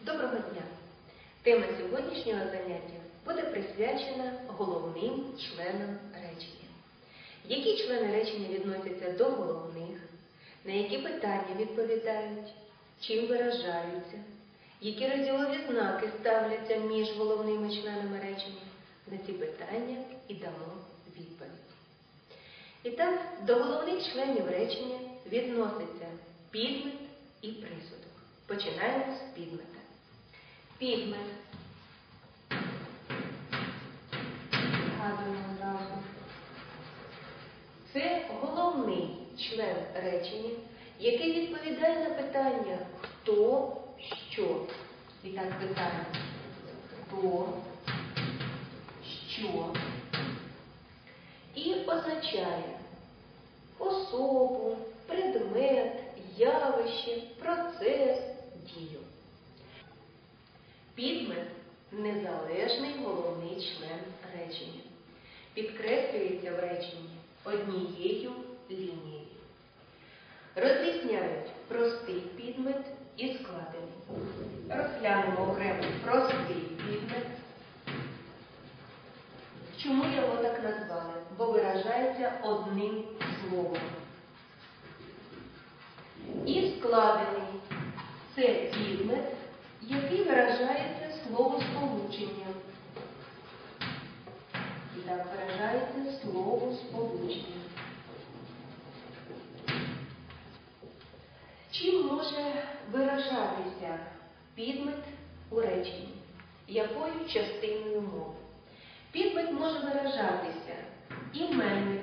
Доброго дня! Тема сьогоднішнього заняття буде присвячена головним членам речення. Які члени речення відносяться до головних, на які питання відповідають, чим виражаються, які розділові знаки ставляться між головними членами речення? На ці питання і дамо відповідь. І так, до головних членів речення відноситься підмет і присудок. Починаємо з підмета. Підмет. Згадуємо одразу. Це головний член речення, який відповідає на питання хто, що. І так питання. Хто, що. І означає особу, предмет, явище, процес, дію. Підмет незалежний головний член речення. Підкреслюється в реченні однією лінією. Розрізняють простий підмет і складений. Розглянемо окремо простий підмет. Чому його так назвали? Бо виражається одним словом. І складений це підмет, який виражається словосполученням. І так виражається словосполучення. Чим може виражатися підмет у реченні? Якою частиною мови? Підмет може виражатися іменником,